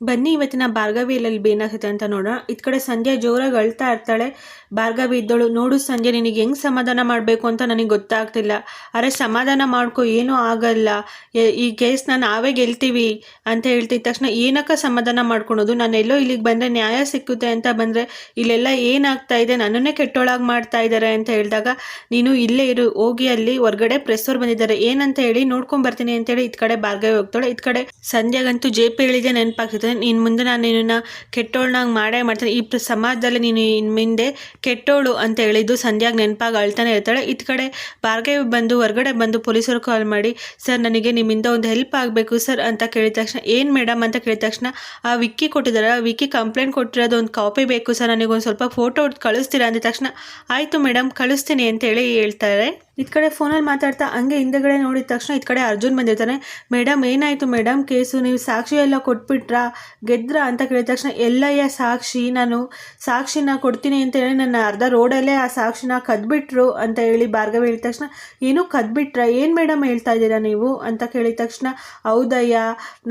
ಬನ್ನಿ ಇವತ್ತಿನ ಭಾರ್ಗವಿ ಇಲ್ಲಲ್ಲಿ ಏನಾಗುತ್ತೆ ಅಂತ ನೋಡೋಣ. ಇದ್ ಕಡೆ ಸಂಧ್ಯಾ ಜೋರಾಗಿ ಅಳ್ತಾ ಇರ್ತಾಳೆ. ಭಾರ್ಗವಿ ಇದ್ದಳು, ನೋಡು ಸಂಧ್ಯೆ, ನಿನಗೆ ಹೆಂಗ್ ಸಮಾಧಾನ ಮಾಡಬೇಕು ಅಂತ ನನಗೆ ಗೊತ್ತಾಗ್ತಿಲ್ಲ. ಅರೆ ಸಮಾಧಾನ ಮಾಡ್ಕೊ, ಏನೂ ಆಗಲ್ಲ. ಈ ಕೇಸ್ನ ನಾವೇ ಗೆಲ್ತೀವಿ, ಅಂತ ಹೇಳ್ತಿದ್ದ ತಕ್ಷಣ ಏನಕ್ಕ ಸಮಾಧಾನ ಮಾಡ್ಕೊಳೋದು? ನಾನು ಎಲ್ಲೋ ಇಲ್ಲಿಗೆ ಬಂದರೆ ನ್ಯಾಯ ಸಿಕ್ಕುತ್ತೆ ಅಂತ ಬಂದರೆ, ಇಲ್ಲೆಲ್ಲ ಏನಾಗ್ತಾ ಇದೆ? ನನ್ನನ್ನೇ ಕೆಟ್ಟೊಳಗೆ ಮಾಡ್ತಾ ಇದ್ದಾರೆ ಅಂತ ಹೇಳಿದಾಗ, ನೀನು ಇಲ್ಲೇ ಇರು, ಹೋಗಿ ಅಲ್ಲಿ ಹೊರಗಡೆ ಪ್ರೆಸ್ ಅವ್ರು ಬಂದಿದ್ದಾರೆ. ಏನಂತ ಹೇಳಿ ನೋಡ್ಕೊಂಡ್ ಬರ್ತೀನಿ ಅಂತೇಳಿ ಇದ್ ಕಡೆ ಭಾರ್ಗವಿ ಹೋಗ್ತಾಳೆ. ಇದ್ ಕಡೆ ಸಂಧ್ಯಾಗಂತೂ ಜೆ ಪಿ ಹೇಳಿದೆ ನೆನಪಾಗ್ತದೆ ಇನ್ನು ಮುಂದೆ ನಾನು ನಿನ್ನ ಕೆಟ್ಟೋಳ್ನಾಗ ಮಾಡೇ ಮಾಡ್ತೀನಿ. ಈ ಸಮಾಜದಲ್ಲಿ ನೀನು ಇನ್ನು ಮುಂದೆ ಕೆಟ್ಟೋಳು ಅಂತ ಹೇಳಿದ್ದು ಸಂಧ್ಯಾಗ ನೆನಪಾಗಿ ಅಳ್ತಾನೆ ಇರ್ತಾಳೆ. ಇತ್ತ ಕಡೆ ಬಾರ್ಗೆ ಬಂದು ಹೊರಗಡೆ ಬಂದು ಪೊಲೀಸರು ಕಾಲ್ ಮಾಡಿ, ಸರ್, ನನಗೆ ನಿಮ್ಮಿಂದ ಒಂದು ಹೆಲ್ಪ್ ಆಗಬೇಕು ಸರ್ ಅಂತ ಕೇಳಿದ ತಕ್ಷಣ, ಏನು ಮೇಡಮ್ ಅಂತ ಕೇಳಿದ ತಕ್ಷಣ, ಆ ವಿಕ್ಕಿ ಕೊಟ್ಟಿದ್ದಾರೆ. ಆ ವಿಕ್ಕಿ ಕಂಪ್ಲೇಂಟ್ ಕೊಟ್ಟಿರೋದು ಒಂದು ಕಾಪಿ ಬೇಕು ಸರ್. ನನಗೆ ಒಂದು ಸ್ವಲ್ಪ ಫೋಟೋ ಕಳಿಸ್ತೀರಾ? ಅಂದ ತಕ್ಷಣ, ಆಯಿತು ಮೇಡಮ್ ಕಳಿಸ್ತೀನಿ ಅಂತೇಳಿ ಹೇಳ್ತಾರೆ. ಇದ್ ಕಡೆ ಫೋನಲ್ಲಿ ಮಾತಾಡ್ತಾ ಹಂಗೆ ಹಿಂದೆಗಡೆ ನೋಡಿದ ತಕ್ಷಣ ಇದ್ ಕಡೆ ಅರ್ಜುನ್ ಬಂದಿರ್ತಾನೆ. ಮೇಡಮ್, ಏನಾಯ್ತು ಮೇಡಮ್? ಕೇಸು, ನೀವು ಸಾಕ್ಷಿ ಎಲ್ಲ ಕೊಟ್ಬಿಟ್ರಾ? ಗೆದ್ರ? ಅಂತ ಕೇಳಿದ ತಕ್ಷಣ, ಎಲ್ಲಯ್ಯ ಸಾಕ್ಷಿ, ನಾನು ಸಾಕ್ಷಿನ ಕೊಡ್ತೀನಿ ಅಂತ ಹೇಳಿ ನನ್ನ ಅರ್ಧ ರೋಡಲ್ಲೇ ಆ ಸಾಕ್ಷಿನ ಕದ್ಬಿಟ್ರು ಅಂತ ಹೇಳಿ ಭಾರ್ಗವ್ ಹೇಳಿದ ತಕ್ಷಣ, ಏನು ಕದ್ಬಿಟ್ರ? ಏನು ಮೇಡಮ್ ಹೇಳ್ತಾ ಇದ್ದೀರಾ ನೀವು? ಅಂತ ಕೇಳಿದ ತಕ್ಷಣ, ಹೌದಯ್ಯ,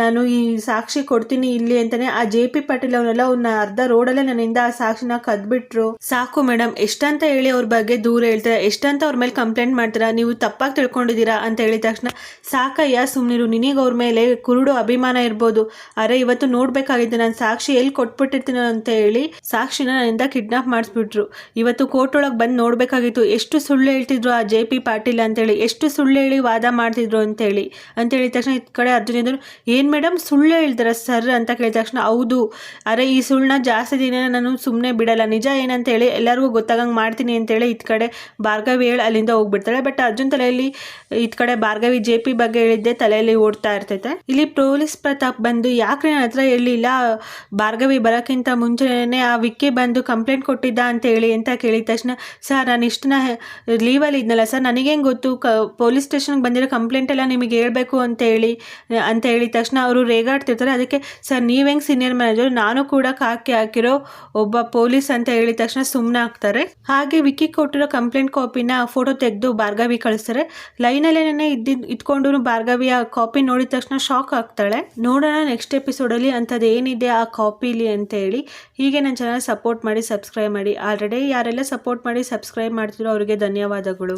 ನಾನು ಈ ಸಾಕ್ಷಿ ಕೊಡ್ತೀನಿ ಇಲ್ಲಿ ಅಂತಾನೆ ಆ ಜೆ ಪಿ ಪಾಟೀಲ್ ಅವನೆಲ್ಲ ಅವ್ನ ಅರ್ಧ ರೋಡಲ್ಲೇ ನನ್ನಿಂದ ಆ ಸಾಕ್ಷಿನ ಕದ್ಬಿಟ್ರು. ಸಾಕು ಮೇಡಮ್, ಎಷ್ಟಂತ ಹೇಳಿ ಅವ್ರ ಬಗ್ಗೆ ದೂರ ಹೇಳ್ತಾರೆ? ಎಷ್ಟಂತ ಅವ್ರ ಮೇಲೆ ಕಂಪ್ಲೇಂಟ್ ಮಾಡ್ತೀರಾ? ನೀವು ತಪ್ಪಾಗಿ ತಿಳ್ಕೊಂಡಿದ್ದೀರಾ ಅಂತ ಹೇಳಿದ ತಕ್ಷಣ, ಸಾಕಯ್ಯ ಸುಮ್ಮನಿರು ನಿನಗೆ ಅವ್ರ ಮೇಲೆ ಕುರುಡು ಅಭಿಮಾನ ಇರ್ಬೋದು. ಅರೆ, ಇವತ್ತು ನೋಡಬೇಕಾಗಿದ್ದೆ ನಾನು ಸಾಕ್ಷಿ ಎಲ್ಲಿ ಕೊಟ್ಬಿಟ್ಟಿರ್ತೀನೋ ಅಂತ ಹೇಳಿ ಸಾಕ್ಷಿನ ನನ್ನಿಂದ ಕಿಡ್ನಾಪ್ ಮಾಡಿಸ್ಬಿಟ್ರು. ಇವತ್ತು ಕೋರ್ಟ್ ಒಳಗೆ ಬಂದು ನೋಡಬೇಕಾಗಿತ್ತು. ಎಷ್ಟು ಸುಳ್ಳು ಹೇಳ್ತಿದ್ರು ಆ ಜೆ ಪಿ ಪಾಟೀಲ್ ಅಂತೇಳಿ. ಎಷ್ಟು ಸುಳ್ಳು ಹೇಳಿ ವಾದ ಮಾಡ್ತಿದ್ರು ಅಂತೇಳಿ. ಅಂತ ಹೇಳಿದ ತಕ್ಷಣ ಈ ಕಡೆ ಅರ್ಜುನ್ ಇದ್ರು ಏನು ಮೇಡಮ್ ಸುಳ್ಳು ಹೇಳ್ತಾರ ಸರ್? ಅಂತ ಕೇಳಿದ ತಕ್ಷಣ, ಹೌದು. ಅರೆ, ಈ ಸುಳ್ಳನ್ನ ಜಾಸ್ತಿ ದಿನ ನಾನು ಸುಮ್ಮನೆ ಬಿಡಲ್ಲ. ನಿಜ ಏನಂತ ಹೇಳಿ ಎಲ್ಲರಿಗೂ ಗೊತ್ತಾಗಂಗೆ ಮಾಡ್ತೀನಿ ಅಂತೇಳಿ ಇದ್ ಕಡೆ ಭಾರ್ಗವಿ ಹೇಳಿ ಅಲ್ಲಿಂದ ಹೋಗ್ಬಿಡ್ತಾಳೆ ಬಟ್ ಅರ್ಜುನ್ ತಲೆಯಲ್ಲಿ ಈ ಕಡೆ ಭಾರ್ಗವಿ ಜೆ ಪಿ ಬಗ್ಗೆ ಹೇಳಿದ್ದೆ ತಲೆಯಲ್ಲಿ ಓಡ್ತಾ ಇರ್ತೈತೆ. ಇಲ್ಲಿ ಪೊಲೀಸ್ ಪ್ರತಾಪ್ ಬಂದು ಯಾಕೆ ನನ್ನ ಹತ್ರ ಹೇಳಿಲ್ಲ ಭಾರ್ಗವಿ ಬರೋಕ್ಕಿಂತ ಮುಂಚೆನೇ ಆ ವಿಕ್ಕಿ ಬಂದು ಕಂಪ್ಲೇಂಟ್ ಕೊಟ್ಟಿದ್ದ ಅಂತ ಹೇಳಿ ಅಂತ ಕೇಳಿದ ತಕ್ಷಣ, ಸರ್, ನಾನು ಇಷ್ಟನ್ನ ಲೀವಲ್ಲಿ ಇದ್ನಲ್ಲ ಸರ್ ನನಗೇನು ಗೊತ್ತು? ಕ, ಪೊಲೀಸ್ ಸ್ಟೇಷನ್ಗೆ ಬಂದಿರೋ ಕಂಪ್ಲೇಂಟ್ ಎಲ್ಲ ನಿಮಗೆ ಹೇಳಬೇಕು ಅಂತ ಹೇಳಿ, ಅಂತ ಹೇಳಿದ ತಕ್ಷಣ ಅವರು ರೇಗಾಡ್ತಿರ್ತಾರೆ. ಅದಕ್ಕೆ, ಸರ್, ನೀವು ಹೆಂಗೆ ಸೀನಿಯರ್ ಮ್ಯಾನೇಜರ್ ನಾನು ಕೂಡ ಕಾಕಿ ಹಾಕಿರೋ ಒಬ್ಬ ಪೊಲೀಸ್ ಅಂತ ಹೇಳಿದ ತಕ್ಷಣ ಸುಮ್ಮನೆ ಆಗ್ತಾರೆ ಹಾಗೆ ವಿಕ್ಕಿ ಕೊಟ್ಟಿರೋ ಕಂಪ್ಲೇಂಟ್ ಕಾಪಿನ ಫೋಟೋ ತೆಗೆದು ಭಾರ್ಗವಿ ಕಳಿಸ್ತಾರೆ. ಲೈನಲ್ಲೇನೆ ಇದ್ದಿದ್ದು ಇದ್ಕೊಂಡು ಭಾರ್ಗವಿಯ ಕಾಪಿ ನೋಡಿದ ತಕ್ಷಣ ಶಾಕ್ ಆಗ್ತಾಳೆ. ನೋಡೋಣ ನೆಕ್ಸ್ಟ್ ಎಪಿಸೋಡಲ್ಲಿ ಅಂಥದ್ದು ಏನಿದೆ ಆ ಕಾಪಿಲಿ ಅಂತ ಹೇಳಿ. ಹೀಗೆ ನನ್ನ ಚಾನಲ್ ಸಪೋರ್ಟ್ ಮಾಡಿ ಸಬ್ಸ್ಕ್ರೈಬ್ ಮಾಡಿ. ಆಲ್ರೆಡಿ ಯಾರೆಲ್ಲ ಸಪೋರ್ಟ್ ಮಾಡಿ ಸಬ್ಸ್ಕ್ರೈಬ್ ಮಾಡ್ತಿರೋ ಅವರಿಗೆ ಧನ್ಯವಾದಗಳು.